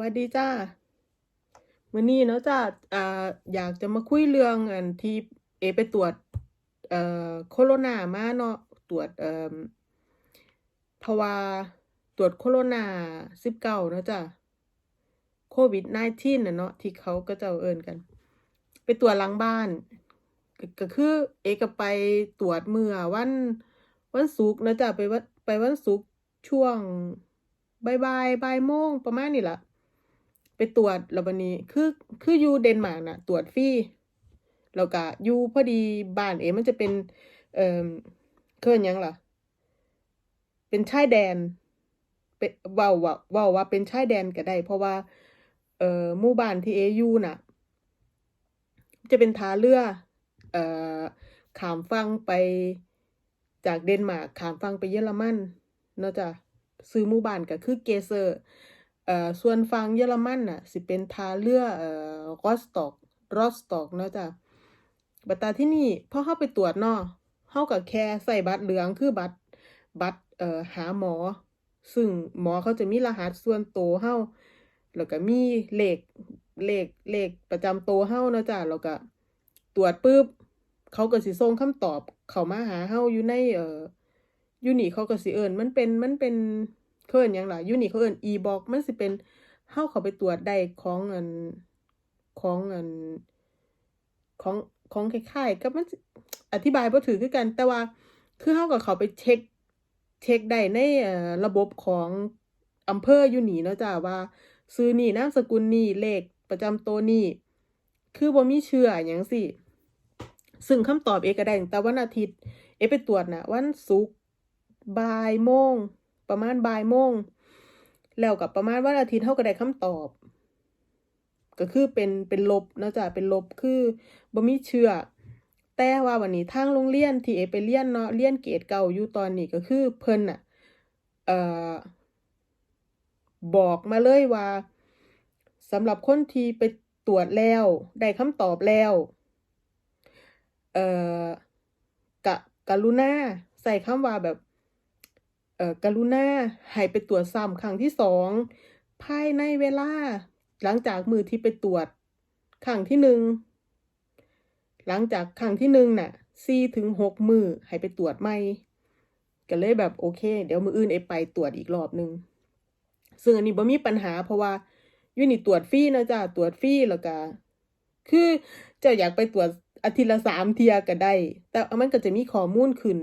วัสดีจ้ามื้อนี้เนาะจ้าอ่าอยากจะมาคุยเรื่องอันที่เอไปตรวจเอ่อโคโรนามาเนาะตรวจเอ่อเพราะว่าตรวจโคโรนา19เก้าเนาะจ้าโควิด 19 น่ะเนาะที่เขาก็จ้าเอิ้นกัน ไปตรวจหลังบ้านก็ก็คือเอก็ไปตรวจเมื่อวันวันศุกร์นะจ้ะไปวันไปวันศุกร์ช่วงบ่ายบ่ายบ่ายโมงประมาณนี้แหละ ตรวจแล้วบัดนี้ คือคืออยู่เดนมาร์กน่ะตรวจฟรีแล้วก็อยู่พอดีบ้านเอมันจะเป็น เอ่อเคิ้นยังล่ะ เป็นชายแดนเป็นว้าว่าว้าว่าเป็นชายแดนก็ได้ เพราะว่า เอ่อหมู่บ้านที่เออยู่น่ะ จะเป็นท่าเรือเอ่อขามฝั่งไปจากเดนมาร์กขามฝั่งไปเยอรมันเนาะจ้ะชื่อหมู่บ้านก็คือเกเซอร์ เอ่อส่วนฝั่งเยอรมันน่ะสิเป็นทาเรือเอ่อรอสตอกรอสตอกเนาะจ้ะบัดตาที่นี่พอเฮาไปตรวจเนาะเฮาก็แค่ใส่บัตรเหลืองคือบัตรบัตรเอ่อหาหมอ ซึ่งหมอเขาจะมีรหัสส่วนตัวเฮาแล้วก็มีเลขเลขเลขประจำตัวเฮาเนาะจ้ะแล้วก็ตรวจปึ๊บเขาก็สิส่งคำตอบ เข้ามาหาเฮาอยู่ในเอ่ออยู่นี่เขาก็สิเอิ้นมันเป็นมันเป็น เขาเอินยังล่ะยูนี่เขาเอิ้น e-box มันสิเป็นเฮาเขาไปตรวจได้ของอันของอันของของคล้ายๆกับมันอธิบายบ่ถูกคือกัน แต่ว่าคือเฮาก็เขาไปเช็กเช็กได้ในระบบของอำเภออยู่นี่เนาะจ้ะว่าชื่อนี้นามสกุลนี้เลขประจำตัวนี้คือบ่มีเชื้อหยังซี้ซึ่งคำตอบเอก็ได้ตั้งแต่วันอาทิตย์ เอไปตรวจน่ะวันศุกร์บ่ายโมง ประมาณบ่ายโมงแล้วก็ประมาณวันอาทิตย์เฮาก็ได้คำตอบ ก็คือเป็นเป็นลบนะจ้ะเป็นลบคือบ่มีเชื้อแต่ว่าวันนี้ทางโรงเรียนที่เอไปเรียนเนาะเรียนเกรดเก่าอยู่ตอนนี้ก็คือเพิ่นน่ะเอ่อบอกมาเลยว่าสำหรับคนที่ไปตรวจแล้วได้คำตอบแล้วเอ่อกะกรุณาใส่คำว่าแบบ กรุณาให้ไปตรวจซ้ำครั้งที่สองภายในเวลา หลังจากมือที่ไปตรวจครั้งที่หนึ่งหลังจากครั้งที่หนึ่งน่ะ4ถึง6มื้อให้ไปตรวจใหม่ก็เลยแบบโอเค เดี๋ยวมืออื่นเอไปตรวจอีกรอบหนึ่งซึ่งอันนี้บ่มีปัญหาเพราะว่ายูนี่ตรวจฟรีนะจ้ะตรวจฟรีแล้วก็คือจ้าอยากไปตรวจ อาทิตย์ละ3เทียก็ได้ แต่มันก็จะมีข้อมูลขึ้น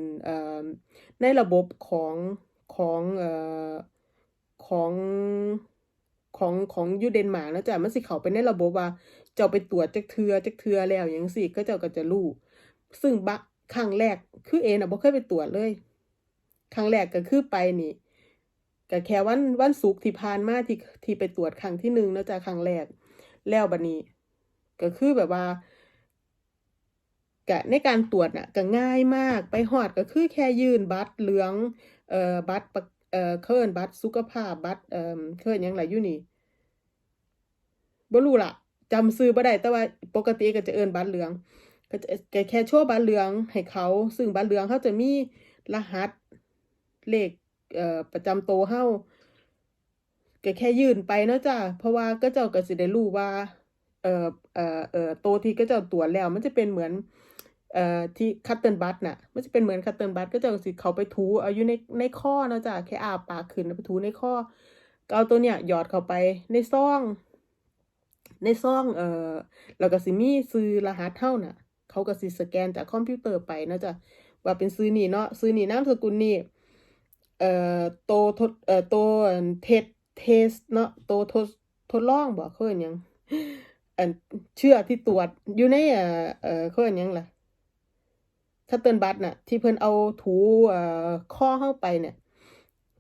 ในระบบของของอของของของยูเดนมาร์กนะจ้ะมันสิเขาไปในระบบว่า เจ้าไปตรวจจักเทือจักเทือแล้วหยังซี้เขาเจ้าก็จะรู้ซึ่งบะครั้งแรกคือเอน่ะบ่เคยไปตรวจเลยครั้งแรกก็คือไปนี่ก็แค่วันวันศุกร์ที่ผ่านมาที่ที่ไปตรวจครั้งที่หนึ่งนะจ้ะครั้งแรกแล้วบัดนี้ ก็คือแบบว่า ก็ในการตรวจน่ะก็ง่ายมากไปฮอดก็คือแค่ยื่นบัตรเหลืองเอ่อบัตรเอ่อเขาเอิ้นบัตรสุขภาพบัตรเอ่อเขาเอิ้นยังล่ะอยู่นี่บ่รู้ล่ะจำชื่อบ่ได้แต่ว่าปกติก็จะเอิ้นบัตรเหลือง ก็จะแค่โชว์บัตรเหลืองให้เขา ซึ่งบัตรเหลืองเขาจะมีรหัสเลขเอ่อประจำตัวเฮาก็แค่ยื่นไปเนาะจ้ะเพราะว่าเขาเจ้าก็สิได้รู้ว่าเอ่อเอ่อเอ่อโตที่เขาเจ้าตรวจแล้ว มันจะเป็นเหมือน เอ่อที่คัตเติลบัตน่ะมันจะเป็นเหมือนคัตเติลบัตเขาเจ้าก็สิเขาไปถูเอาอยู่ในในข้อนะจ้ะแค่อ้าปากขึ้นไปถูในข้อเอาตัวเนี้ยหยอดเข้าไปในซอง ในซองเอ่อแล้วก็สิมีชื่อรหัสเฮาน่ะ เขาก็สิสแกนจากคอมพิวเตอร์ไปนะจ้ะว่าเป็นชื่อนี้เนาะชื่อนี้นามสกุลนี้เอ่อตัวทดเอ่อตัวอันเทสเทสเนาะโตทดทดลองบ่เขาเอิ้นยังอันเชื้อที่ตรวจอยู่ในเอ่อเอ่อเขาเอิ้นยังล่ะ คัตเติลบัตน่ะ ที่เพิ่นเอาถูเอ่อข้อเฮาไปเนี่ย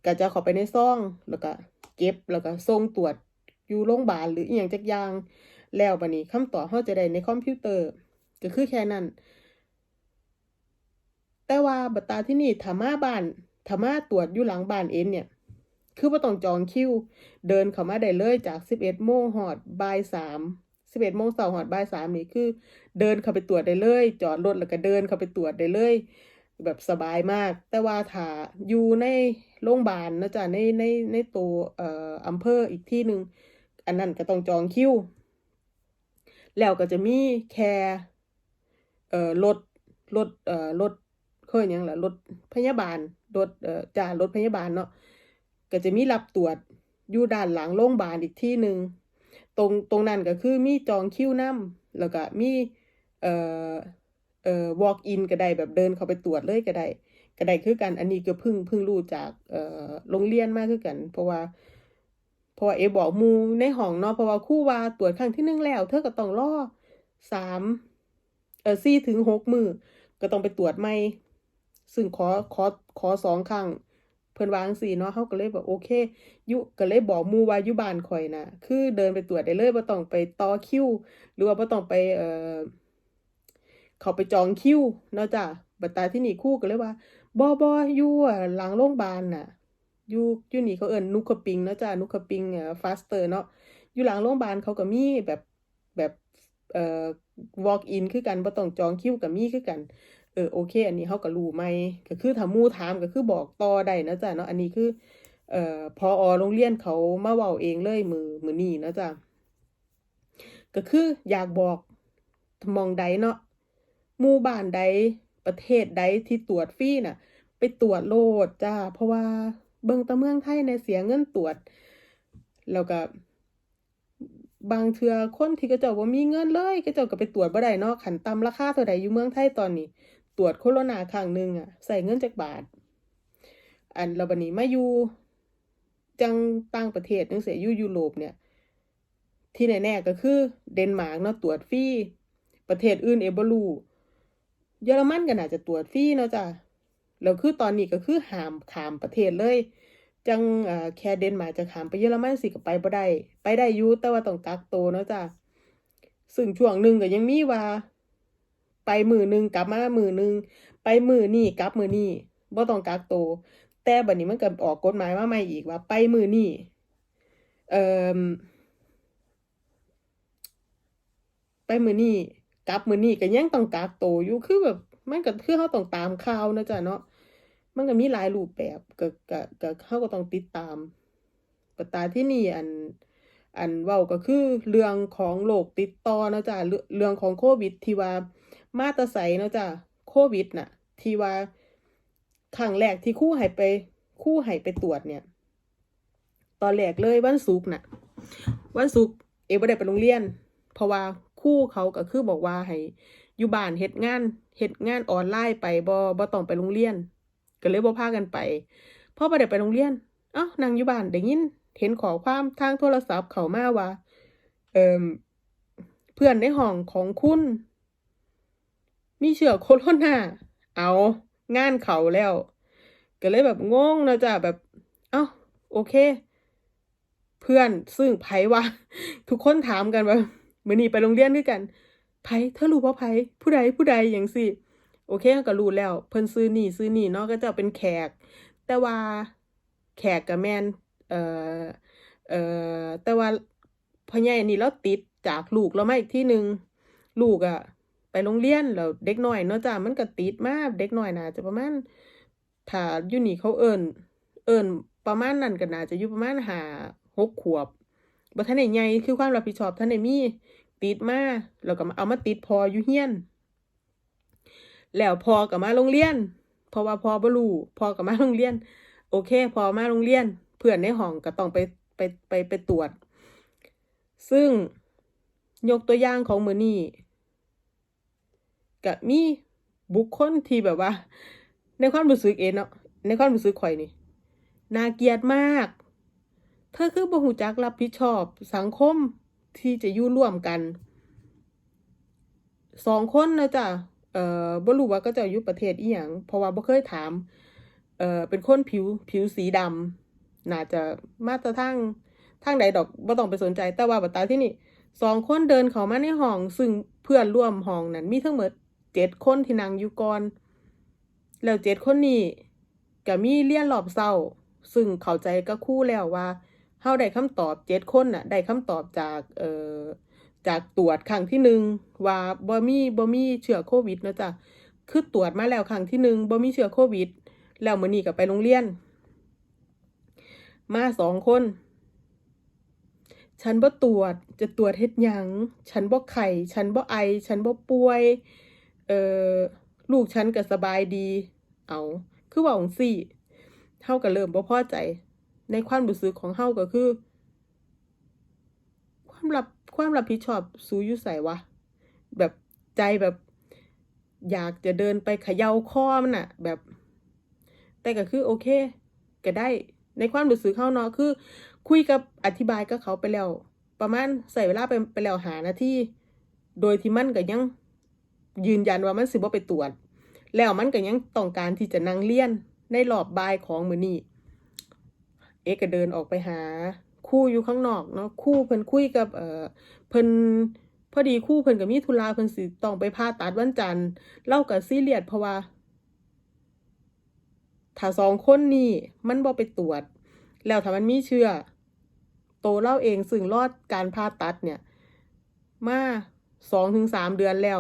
ก็จะเข้าไปในซองแล้วก็เก็บแล้วก็ส่งตรวจอยู่โรงพยาบาลหรืออิหยังจักอย่างแล้วบัดนี้คำตอบเฮาจะได้ในคอมพิวเตอร์ ก็คือแค่นั้น แต่ว่าบัดตาที่นี่ถ้ามาบ้านถ้ามาตรวจอยู่หลังบ้านเองเนี่ย คือบ่ต้องจองคิว เดินเข้ามาได้เลยจาก11โมงฮอดบ่าย3 11โมงเช้าฮอดบ่าย3นี่คือ เดินเข้าไปตรวจได้เลย จอดรถแล้วก็เดินเข้าไปตรวจได้เลย แบบสบายมาก แต่ว่าถ้าอยู่ในโรงพยาบาลนะจ้ะในในในตัวเอ่ออำเภออีกที่หนึ่งอันนั้นก็ต้องจองคิวแล้วก็จะมีแค่เอ่อรถรถเอ่อรถเคยยังล่ะรถพยาบาลรถเอ่อจ้ารถพยาบาลเนาะก็จะมีรับตรวจอยู่ด้านหลังโรงพยาบาลอีกที่หนึ่ง ตรงตรงนั้นก็คือมีจองคิวนํแล้วก็มีเอ่อเอ่อ walk in ก็ได้แบบเดินเข้าไปตรวจเลยก็ได้ก็ได้คือกันอันนี้ก็เพิ่งเพิ่งรู้จากเอ่อโรงเรียนมากคือกัน เพราะว่าเพราะว่าเอบอกมูในห้องเนาะเพราะว่าคู่ว่าตรวจครั้งที่หนึ่งแล้ว เธอก็ต้องรอสามเออสี่ถึงหกมือก็ต้องไปตรวจใหม่ซึ่งขอขอขอสองครั้ง พิ่นวางสี่เนาะเขาก็เลยบอกโอเค ยุก็เลยบอกมูว่ายู่บ้านข่อยนะคือเดินไปตรวจได้เลยบ่ต้องไปต่อคิว หรือว่าบ่ต้องไปเอ่อเขาไปจองคิวเนาะจ้ะบัดตาที่นี่คู่ก็เลยว่าบ่บ่อยู่หลังโรงพยาบาลน่ะยู่ยู่นี่เขาเอิ้นนุกปิงเนาะจ้ะนุกปิงเอ่อ faster เนาะอยู่หลังโรงพยาบาลเขาก็มีแบบแบบเอ่อ walk in คือกันบ่ต้องจองคิวก็มีคือกัน เออโอเค อันนี้เขาก็รู้ใหมก็คือถ้ามู่ถามก็คือบอกต่อได้นะจ้ะเนาะอันนี้คือเอ่อพอโรงเรียนเขามาเว้าเองเลยมือมือนี้นะจ้ะก็คืออยากบอกมองใดเนาะหมู่บ้านใดประเทศใดที่ตรวจฟรีน่ะ ไปตรวจโลดจ้า เพราะว่าเบิ่งต่เมืองไทยเนี่ยเสียเงินตรวจ แล้วก็บางเทื่อคนที่เขาเจ้าบ่ามีเงินเลยเขาเจ้าก็ไปตรวจบ่ได้เนาะคันตำราคาเท่าใดอยู่เมืองไทยตอนนี้ ตรวจโคโรนาครั้งหนึ่งอะใช้เงินจักบาท อันแล้วบัดนี้มาอยู่จังต่างประเทศจังซี้อยู่ยุโรปเนี่ย ที่แน่ๆก็คือเดนมาร์กเนาะตรวจฟรีประเทศอื่นเอเบรูเยอรมันก็น่าจะตรวจฟรีเนาะจ้ะแล้วคือตอนนี้ก็คือห้ามขามประเทศเลย จังแค่เดนมาร์กจะขามไปเยอรมันสิก็ไปบ่ได้ไปได้อยู่แต่ว่าต้องกักตัวเนาะจ้ะซึ่งช่วงหนึ่งก็ยังมีว่า ไปมือหนึงกลับมามือหนึงไปมือนี้กลับมือนี้บ่ต้องกักตัวแต่บัดนี้มันก็ออกกฎหมายมาใหม่อีกว่า ไปมือนี้เอ่อไปมือนี้กลับมือนี้ก็ยังต้องกักตัวอยู่คือแบบมันก็คือเราต้องตามข่าวนะจ้ะเนาะมันก็มีหลายรูปแบบก็ก็ก็เราก็ต้องติดตามปัตตาที่นี่อันอันเว้าก็คือเรื่องของโรคติดต่อนะจ้ะเรื่องของโควิดที่ว่า มาต่ไสเนาะจ้ะโควิดน่ะ ที่ว่าครั้งแรกที่ครูให้ไปครูให้ไปตรวจเนี่ย ตอนแรกเลยวันศุกร์น่ะ วันศุกร์เอบ่ได้ไปโรงเรียน เพราะว่าครูเขาก็คือบอกว่าให้อยู่บ้านเฮ็ดงานเฮ็ดงานออนไลน์ไปบ่บ่ต้องไปโรงเรียน ก็เลยบ่พากันไปพอบ่ได้ไปโรงเรียน เอ้านั่งอยู่บ้านได้ยินเห็นขอความทางโทรศัพท์เขามาว่า เอ่อเพื่อนในห้องของคุณ มีเชื้อโคโรนาเอางานเขาแล้ว ก็เลยแบบงงนะจ้ะแบบ เอ้า โอเค เพื่อนซึ่งไผวะทุกคนถามกันว่ามื้อนี้ไปโรงเรียนคือกันไผเธอรู้บ่ไผผู้ใดผู้ใดหยังซี้โอเคก็รู้แล้ว เพิ่นซื้อนี่ซื้อนี่เนาะก็จะเป็นแขก แต่ว่าแขกก็แมนเอ่อเอ่อแต่ว่าพ่อใหญ่นี่เราติดจากลูกเรามาอีกที่หนึ่งลูกอะ ไปโรงเรียนแล้วเด็กหน้อยเนาะจ้ะมันก็ติดมาเด็กหน้อยน่าจะประมาณถ้าอยู่นี่เขาเอิ้นเอิ้นประมาณนั้นก็น่าจะอยู่ประมาณหาหกขวบบ่ทันได้ใหญ่คือความรับผิดชอบทันได้มีติดมาแล้วก็เอามาติดพออยู่เฮียน แล้วพอก็มาโรงเรียน เพราะว่าพอบ่รู้พอก็มาโรงเรียน โอเค พอมาโรงเรียน เพื่อนในห้องก็ต้องไปไปไปไปตรวจ ซึ่งยกตัวอย่างของมือนี้ ก็มีบุคคลที่แบบว่า ในความรู้สึกเองเนาะในความรู้สึกข่อยนี่น่าเกลียดมาก เธอคือบ่ฮู้จักรับผิดชอบสังคมที่จะอยู่ร่วมกันสองคนนะจ้ะเอ่อบ่รู้ว่าเขาเจ้าอยู่ประเทศอีหยังเพราะว่าบ่เคยถาม เอ่อเป็นคนผิวผิวสีดำน่าจะมาต่ทางทางใดดอกบ่ต้องไปสนใจแต่ว่าบัดตาที่นี่สองคนเดินเข้ามาในห้อง ซึ่งเพื่อนร่วมห้องนั้นมีทั้งหมด เจ็ดคนที่นั่งอยู่ก่อน แล้วเจ็ดคนนี้ก็มีเรียนรอบเช้า ซึ่งเข้าใจกับครูแล้วว่าเฮาได้คำตอบเจ็ดคนน่ะ ได้คำตอบจากเอ่อจากตรวจครั้งที่หนึ่งว่าบ่มีบ่มีเชื้อโควิดนะจ้ะคือตรวจมาแล้วครั้งที่หนึ่งบ่มีเชื้อโควิด แล้วมื้อนี้ก็ไปโรงเรียน มาสองคน ฉันบ่ตรวจจะตรวจเฮ็ดหยัง ฉันบ่ไข้ฉันบ่ไอ ฉันบ่ป่วย เออลูกฉันก็สบายดี เอาคือว้าจั่งซี้เฮาก็เริ่มบ่พอใจ ในความรู้สึกของเฮาก็คือ ความรับความรับผิดชอบสูอยู่ไสวะ แบบใจแบบ อยากจะเดินไปเขย่าคอมันน่ะแบบ แต่ก็คือโอเค ก็ได้ ในความรู้สึกเฮาเนาะคือ คุยกับอธิบายกับเขาไปแล้ว ประมาณใช้เวลาไปไปแล้วหานาทีโดยที่มันก็ยัง ยืนยันว่ามันสิบ่ไปตรวจ แล้วมันก็ยังต้องการที่จะนั่งเรียนในรอบบายของมือนี้เอ๊ก็เดินออกไปหาครูอยู่ข้างนอกเนาะครูเพิ่นคุยกับเอ่อเพิ่นพอดีครูเพิ่นก็มีธุระเพิ่นสิต้องไปผ่าตัดวันจันทร์เราก็ซีเรียสเพราะว่าถ้าสองคนนี้มันบ่ไปตรวจ แล้วถ้ามันมีเชื้อโตวเราเองซึ่งรอดการผ่าตัดเนี่ย มาสองถึงสามเดือนแล้ว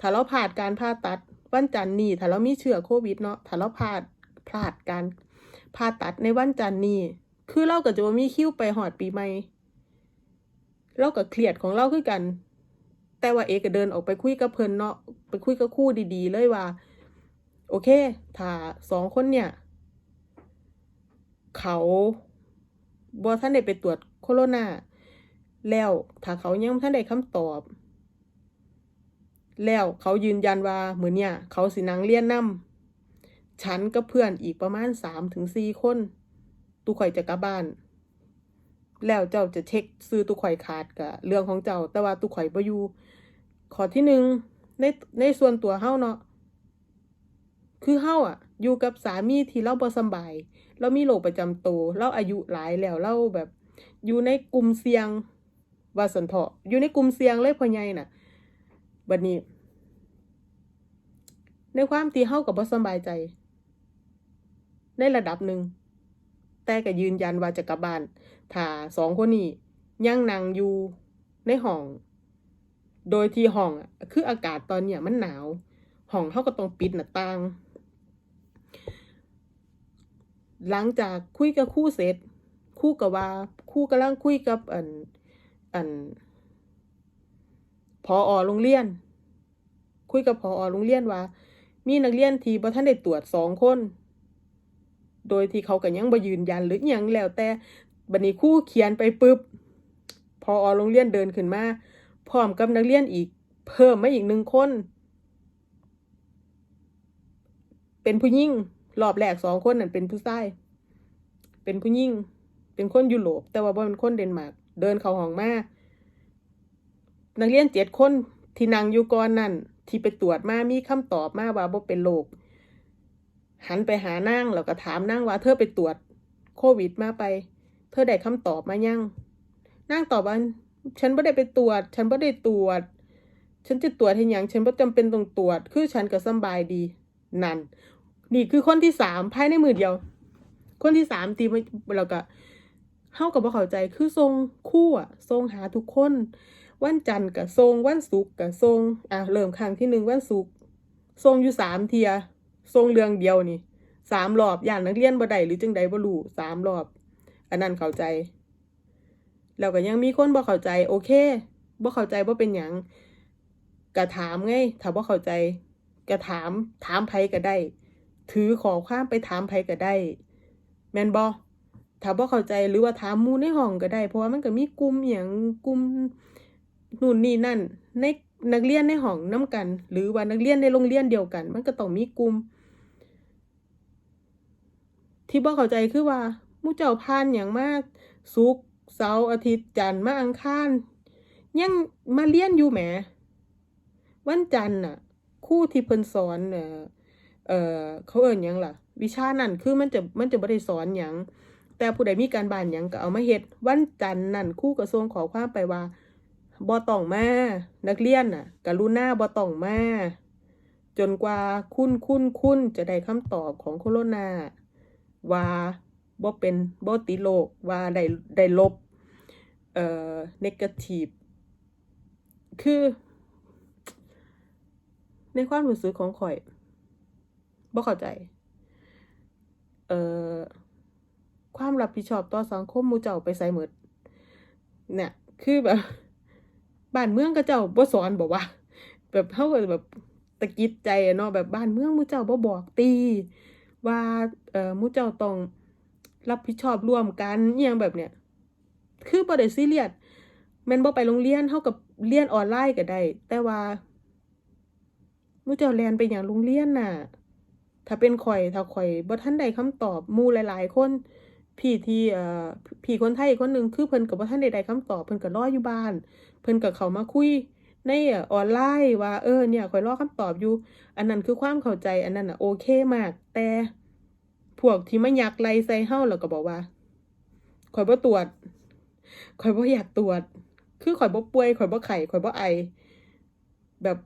ถ้าเราพลาดการผ่าตัดวันจันทร์นี้ถ้าเรามีเชื้อโควิดเนาะถ้าเราพลาดพลาดการผ่าตัดในวันจันทร์นี้คือเราก็จะมีคิวไปฮอดปีใหม่เราก็เครียดของเราคือกัน แต่ว่าเอก็เดินออกไปคุยกับเพิ่นเนาะไปคุยกับครูดีๆ เลยว่า โอเค ถ้าสองคนเนี่ย เขาบ่ทันได้ไปตรวจโคโรนาแล้วถ้าเขายังบ่ทันได้คำตอบ แล้วเขายืนยันว่าเหมื้อเนี้ยเขาสินังเรียนนำฉันกับเพื่อนอีกประมาณสามถึงสี่คนตุข้อยจะกลับบ้าน แล้วเจ้าจะเช็กชื่อตุข้อยขาดก็เรื่องของเจ้า แต่ว่าตุข้อยบ่อยู่ขอที่หนึ่งในในส่วนตัวเฮาเนาะคือเฮาอะอยู่กับสามีที่เราบ่สบาย เรามีโรคประจำตัวเราอายุหลายแล้วเราแบบ อยู่ในกลุ่มเสี่ยงว่าซั้นเถาะอยู่ในกลุ่มเสี่ยงเลยพ่อใหญ่น่ะ บัดนี้ ในความที่เฮาก็บ่สบายใจ ในระดับหนึ่ง แต่ก็ยืนยันว่าจะกลับบ้านถ้าสองคนนี้ยังนั่งอยู่ในห้อง โดยที่ห้องอะคืออากาศตอนเนี้ยมันหนาว ห้องเราก็ต้องปิดหน้าต่าง หลังจากคุยกับครูเสร็จครูก็ว่าครูกำลังคุยกับอันอัน ผออ.โรงเรียน คุยกับผออ.โรงเรียนว่า มีนักเรียนที่บ่ทันได้ตรวจสองคน โดยที่เขาก็ยังบ่ยืนยันหรืออยังแล้วแต่บัดนี้ครูเขียนไปปึ๊บผออ.โรงเรียนเดินขึ้นมาพร้อมกับนักเรียนอีก เพิ่มมาอีกหนึ่งคน เป็นผู้หญิงรอบแรกสองคนนั้นเป็นผู้ชายเป็นผู้หญิงเป็นคนยุโรปแต่ว่าบ่แม่นคนเดนมาร์กเดินเข้าห้องมา นักเรียนเจ็ดคนที่นั่งอยู่ก่อนนั้นที่ไปตรวจมามีคำตอบมาว่าบ่เป็นโรคหันไปหานางแล้วก็ถามนางว่าเธอไปตรวจโควิดมาไป เธอได้คำตอบมายังนางตอบว่าฉันบ่ได้ไปตรวจ ฉันบ่ได้ตรวจ ฉันจะตรวจเฮ็ดหยังฉันบ่จำเป็นต้องตรวจ คือฉันก็สบายดี นั่น นี่คือคนที่สามภายในมือเดียว คนที่สามที่แล้วก็เฮาก็บ่เข้าใจคือส่งครูอะส่งหาทุกคน วันจันทร์ก็ส่งวันศุกร์ก็ส่งอ่าเริ่มครั้งที่หนึ่งวันศุกร์ส่งอยู่สามเทียส่งเรื่องเดียวนี่สามรอบย้านนักเรียนบ่ได้หรือจังใดบ่รู้สามรอบ อันนั้นเข้าใจ แล้วก็ยังมีคนบ่เข้าใจ โอเคบ่เข้าใจบ่เป็นหยังก็ถามไงถ้าบ่เข้าใจก็ถามถามไผก็ได้ ถือขอความไปถามไผก็ได้ แม่นบ่ถ้าบ่เข้าใจหรือว่าถามมูในห้องก็ได้ เพราะว่ามันก็มีกลุ่มอิหยังกลุ่ม นู่นนี่นั่น ในนักเรียนในห้องน้ำกัน หรือว่านักเรียนในโรงเรียนเดียวกัน มันก็ต้องมีกลุ่มที่บ่เข้าใจคือว่ามู่เจ้าผ่านหยังมาศุกร์เสาร์อาทิตย์จันทร์มาอังคารยังมาเรียนอยู่แหม วันจันทร์น่ะครูที่เพิ่นสอนเอ่อเอ่อเขาเอิ้นยังล่ะ วิชานั้นคือมันจะมันจะบ่ได้สอนหยังแต่ผู้ใดมีการบ้านหยังก็เอามาเฮ็ดวันจันทร์นั้นครูก็ส่งขอความไปว่า บ่ต้องมานักเรียนน่ะกรุณาบ่ต้องมาจนกว่าคุณคุณคุณจะได้คำตอบของโคโรนาว่าบ่เป็นบ่ติโรคว่าได้ได้ลบเอ่อเนกาทิฟคือ ในความรู้สึกของข้อยบ่เข้าใจ เอ่อ ความรับผิดชอบต่อสังคมมูเจ้าไปไสหมดเนี่ย คือแบบ บ้านเมืองเขาเจ้าบ่สอนบ่วะแบบเฮาก็แบบตะกิดใจเนาะแบบบ้านเมืองมู่เจ้าบ่บอกติว่าเอ่อมู่เจ้าต้องรับผิดชอบร่วมกันอิหยังแบบเนี้ยคือบ่ได้ซีเรียสแม่นบ่ไปโรงเรียนเฮาก็เรียนออนไลน์ก็ได้ แต่ว่ามู่เจ้าแลนไปหยังโรงเรียนน่ะ ถ้าเป็นข้อยถ้าข้อยบ่ทันได้คำตอบหมู่หลาย ๆ คน พี่ที่เอ่อพี่คนไทยอีกคนหนึ่งคือเพิ่นก็บ่ทันได้ได้คำตอบเพิ่นก็รออยู่บ้าน เพิ่นก็เขามาคุยในออนไลน์ว่าเออเนี่ยข้อยรอคำตอบอยู่ อันนั้นคือความเข้าใจอันนั้นน่ะโอเคมาก แต่พวกที่ไมายักไล่ใส่เฮาแล้วก็บอกว่าข้อยบ่ตรวจข้อยบ่อยากตรวจ คือข้อยบ่ป่วยข้อยบ่ไข้ข้อยบ่ไอ แบบ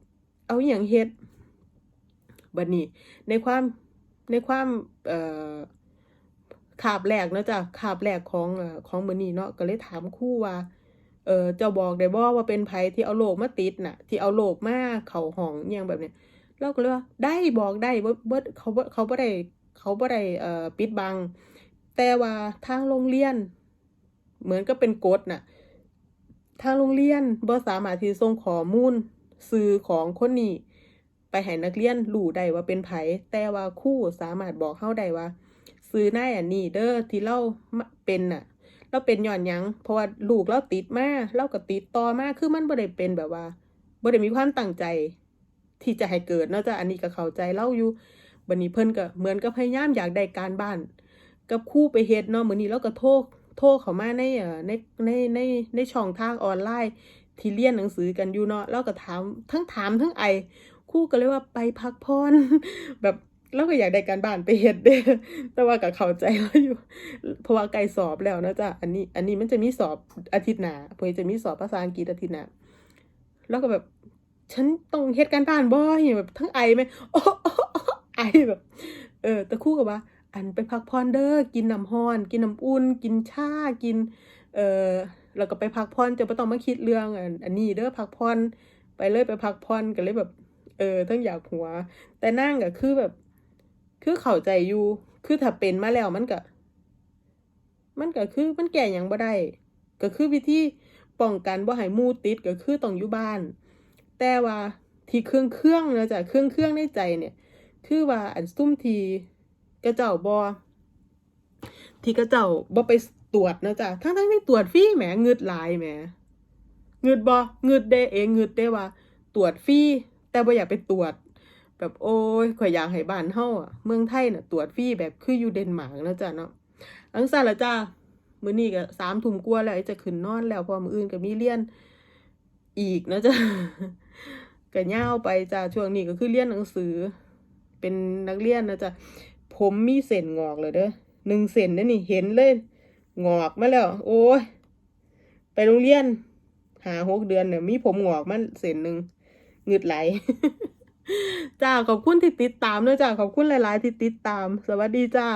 เอาอิหยังเฮ็ดบัดนี้ ในความในความเอ่อ คาบแรกเนาะจ้ะคาบแรกของเอ่อของมือนี้เนาะก็เลยถามครูว่าเออเจ้าบอกได้บ่ว่าเป็นไผที่เอาโรคมาติดน่ะ ที่เอาโรคมาเข้าห้องอิหยังแบบเนี้ยเราก็เลยว่าได้บอกได้เบ่บ่เขาบ่เขาบ่ได้เขาบ่ได้เอ่อปิดบัง แต่ว่าทางโรงเรียน เหมือนกับเป็นกฎน่ะทางโรงเรียนบ่สามารถที่ส่งข้อมูลชื่อของคนนี้ไปให้นักเรียนรู้ได้ว่าเป็นไผแต่ว่าครูสามารถบอกเราได้ว่า ชื่อหน้าอันนี้เด้อที่เรามาเป็นน่ะ เราเป็นหย้อนยังเพราะว่าลูกเราติดมาเราก็ติดต่อมาคือมันบ่ได้เป็นแบบว่าบ่ได้มีความตั้งใจ ที่จะให้เกิดนาะจ้ะอันนี้ก็เข้าใจเล่าอยู่บัดนี้เพิ่นก็เหมือนกับพยายามอยากได้การบ้าน กับครูไปเฮ็ดเนาะมื้อนี้เราก็โทรโทรเขามาในเอ่อในในในในช่องทางออนไลน์ ที่เรียนหนังสือกันอยู่เนาะเราก็ถามทั้งถามทั้งไอครูก็เลยว่าไปพักผ่อนแบบ เราก็อยากได้การบ้านไปเฮ็ดเด้แต่ว่าก็เข้าใจเราอยู่ เพราะว่าใกล้สอบแล้วนะจ๊ะอันนี้ อันนี้มันจะมีสอบอาทิตย์หน้าเพิ่นจะมีสอบภาษาอังกฤษอาทิตย์หน้าแล้วก็แบบ ฉันต้องเฮ็ดการบ้านบ่อย่างแบบทั้งไอไหมโอ้ไอแบบ เออ แต่ครูก็ว่า อันไปพักผ่อนเด้อกินน้ำร้อน กินน้ำอุ่น กินชากิน เออแล้วก็ไปพักผ่อนจะบ่ต้องมาคิดเรื่องอันนี้เด้อพักผ่อนไปเลยไปพักผ่อนก็เลยแบบ เออทั้งอยากหัว แต่นั่งก็คือแบบ คือเข้าใจอยู่ คือถ้าเป็นมาแล้วมันก็ มันก็คือมันแก้หยังบ่ได้ ก็คือวิธีป้องกันบ่ให้มูติดก็คือต้องอยู่บ้าน แต่ว่าที่เครื่องเครื่องนะจ๊ะเครื่องเครื่องในใจเนี่ย คือว่าอันซุ่มทีกระเจ้าบ่ที่กระเจ้าบ่ไปตรวจนะจ๊ะทั้งๆที่ตรวจฟรีแหมเงึดลายแหมเงึดบ่เงึดเดเองเงึดเดว่า ตรวจฟรีแต่บ่อยากไปตรวจ แบบโอ้ยข่อยอยากให้บ้านเฮาอะเมืองไทยน่ะ ตรวจฟรีแบบคืออยู่เดนมาร์กนะจ๊ะเนาะอังซั่นล่ะจ้ามื้อนี้ก็3ทุ่มกว่าแล้วจะขึ้นนอนแล้วพรามื้ออื่นก็มีเรียนอีกนะจ๊ะก็ยาวไปจ้ะช่วงนี้ก็คือเรียนหนังสือ เป็นนักเรียนนะจ๊ะผมมีเส้นงอกเลยเด้อหนึ่งเส้นเด้นี่เห็นเลย งอกมาแล้ว โอ้ยไปโรงเรียน หาหกเดือนเนี่ยมีผมงอกมันเส้นหนึ่งหงึดไหล จ้าขอบคุณที่ติดตามด้วยจ้าขอบคุณหลาย ๆ ที่ติดตาม สวัสดีจ้า